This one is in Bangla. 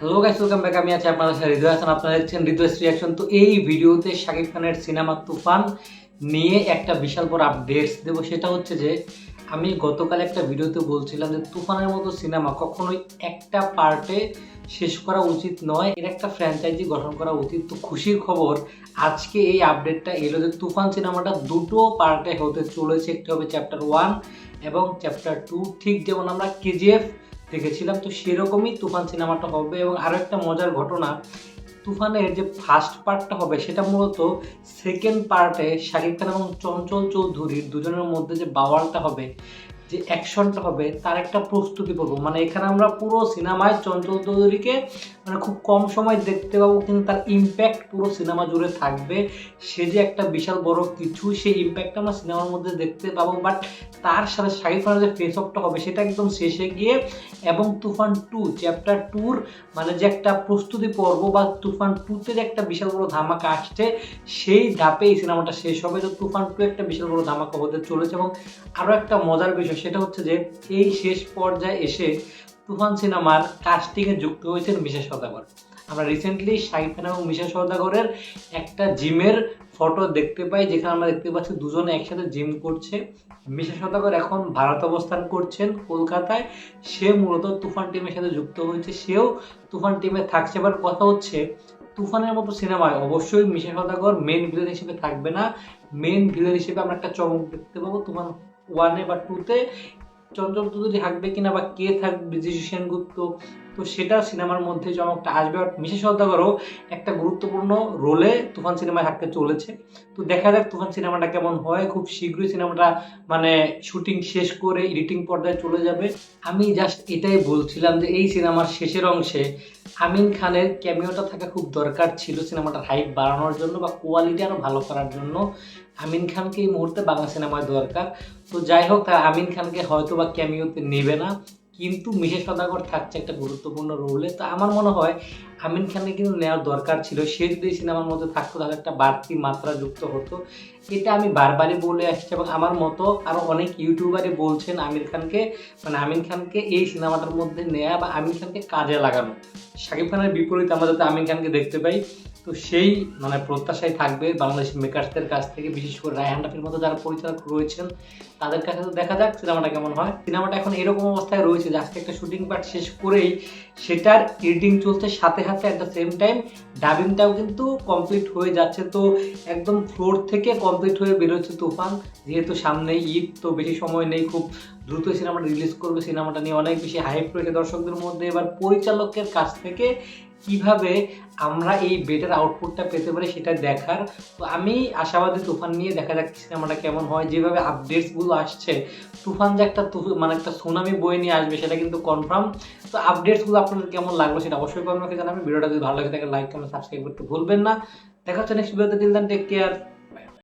হ্যালো গাইস ওয়েলকাম ব্যাক আমি আছি আপনাদের সাথে হৃদয় হাসান। আপনারা দেখছেন হৃদয় রিয়াকশন তো এই ভিডিওতে শাকিব খানের সিনেমা তুফান নিয়ে একটা বিশাল বড় আপডেটস দেবো। সেটা হচ্ছে যে, আমি গতকাল একটা ভিডিওতে বলছিলাম যে, তুফানের মতো সিনেমা কখনোই একটা পার্টে শেষ করা উচিত নয়। এর একটা ফ্র্যাঞ্চাইজি গঠন করা উচিত। তো খুশির খবর, আজকে এই আপডেটটা এলো যে, তুফান সিনেমাটা দুটো পার্টে হতে চলেছে। একটি হবে চ্যাপ্টার ওয়ান এবং চ্যাপ্টার টু ঠিক যেমন আমরা কেজিএফ দেখেছিলাম। তো সেরকমই তুফান সিনেমাটা হবে এবং আরও একটা মজার ঘটনা, তুফানের যে ফার্স্ট পার্টটা হবে সেটা মূলত সেকেন্ড পার্টে শাকিব খান এবং চঞ্চল চৌধুরীর দুজনের মধ্যে যে বাওয়ালটা হবে যে অ্যাকশনটা হবে, তার একটা প্রস্তুতি পর্ব মানে এখানে আমরা পুরো সিনেমায় চঞ্চল চৌধুরীকে মানে খুব কম সময় দেখতে পাবো, কিন্তু তার ইম্প্যাক্ট পুরো সিনেমা জুড়ে থাকবে। সে যে একটা বিশাল বড় কিছু, সেই ইম্প্যাক্ট আমরা সিনেমার মধ্যে দেখতে পাবো। বাট তার সাথে শাকিব খানের যে ফেস অফটা হবে, সেটা একদম শেষে গিয়ে এবং তুফান টু চ্যাপ্টার টুর মানে যে একটা প্রস্তুতি পর্ব বা তুফান টুতে যে একটা বিশাল বড় ধামাকা আসছে, সেই ধাপে এই সিনেমাটা শেষ হবে। তো তুফান টু একটা বিশাল বড় ধামাকা হতে চলেছে এবং আরও একটা মজার বিষয় সেটা হচ্ছে যে এই শেষ পর্যায়ে এসে তুফান সিনেমার কাস্টিংয়ে যুক্ত হয়েছেন মিশা সদাগর আমরা রিসেন্টলি শাহিদ খান এবং মিশা সদাগরের একটা জিমের ফটো দেখতে পাই, যেখানে আমরা দেখতে পাচ্ছি দুজনে একসাথে জিম করছে। মিশা সদাগর এখন ভারত অবস্থান করছেন কলকাতায়। সে মূলত তুফান টিমের সাথে যুক্ত হয়েছে। সেও তুফান টিমে থাকছে। এবার কথা হচ্ছে, তুফানের মতো সিনেমায় অবশ্যই মিশা সদাগর মেন ভিলেন হিসেবে থাকবে না। মেন ভিলেন হিসেবে আমরা একটা চমক দেখতে পাবো। তুফান ওয়ানে বা টুতে চঞ্চল চৌধুরী থাকবে কিনা বা কে থাকবে যিশু সেনগুপ্ত, তো সেটা সিনেমার মধ্যে চমকটা আসবে। আর মিশে সদাগরও একটা গুরুত্বপূর্ণ রোলে তুফান সিনেমায় থাকতে চলেছে। তো দেখা যাক তুফান সিনেমাটা কেমন হয়। খুব শীঘ্রই সিনেমাটা মানে শুটিং শেষ করে এডিটিং পর্দায় চলে যাবে। আমি জাস্ট এটাই বলছিলাম যে এই সিনেমার শেষের অংশে আমিন খানের ক্যামিওটা থাকা খুব দরকার ছিল সিনেমাটার হাইপ বাড়ানোর জন্য বা কোয়ালিটি আরও ভালো করার জন্য। আমিন খানকে এই মুহূর্তে বাংলা সিনেমায় দরকার। তো যাই হোক তারা আমিন খানকে হয়তো বা ক্যামিওতে নেবে না। কিন্তু মিশে সদাগর থাকছে একটা গুরুত্বপূর্ণ রোলে তো আমার মনে হয় আমিন খানকে কিন্তু নেওয়ার দরকার ছিল। সে যদি সিনেমার মধ্যে থাকতো, তাহলে একটা বাড়তি মাত্রা যুক্ত হতো। এটা আমি বারবারই বলে আসছি এবং আমার মতো আরও অনেক ইউটিউবারই বলছেন আমির খানকে মানে আমিন খানকে এই সিনেমাটার মধ্যে নেওয়া বা আমির খানকে কাজে লাগানো। শাকিব খানের বিপরীতে আমরা যাতে আমিন খানকে দেখতে পাই তো সেই মানে প্রত্যাশাই থাকবে বাংলাদেশি মেকার্সদের কাছ থেকে, বিশেষ করে রায়হান রাফির মতো যারা পরিচালক রয়েছেন, তাদের কাছে তো দেখা যাক সিনেমাটা কেমন হয়। সিনেমাটা এখন এরকম অবস্থায় রয়েছে যে আজকে একটা শুটিং পার্ট শেষ করেই সেটার এডিটিং চলছে সাথে সাথে অ্যাট দ্য সেম টাইম ডাবিংটাও কিন্তু কমপ্লিট হয়ে যাচ্ছে। তো একদম ফ্লোর থেকে কমপ্লিট হয়ে বেরোচ্ছে তুফান। যেহেতু সামনে ঈদ, তো বেশি সময় নেই, খুব দ্রুত সিনেমাটা রিলিজ করবে। সিনেমাটা নিয়ে অনেক বেশি হাইপ রয়েছে দর্শকদের মধ্যে। এবার পরিচালকের কাছ থেকে কীভাবে আমরা এই বেটার আউটপুটটা পেতে পারি সেটা দেখার। তো আমি আশাবাদী তুফান নিয়ে দেখা যাক সিনেমাটা কেমন হয়। যেভাবে আপডেটসগুলো আসছে, তুফান যে একটা মানে একটা সুনামি বই নিয়ে আসবে সেটা কিন্তু কনফার্ম তো আপডেটসগুলো আপনাদের কেমন লাগল সেটা অবশ্যই কমেন্টে জানাবেন। ভিডিওটা যদি ভালো লাগে তাকে লাইক কমেন্ট সাবস্ক্রাইব করতে ভুলবেন না। দেখা হচ্ছে নেক্সট ভিডিওতে টেক কেয়ার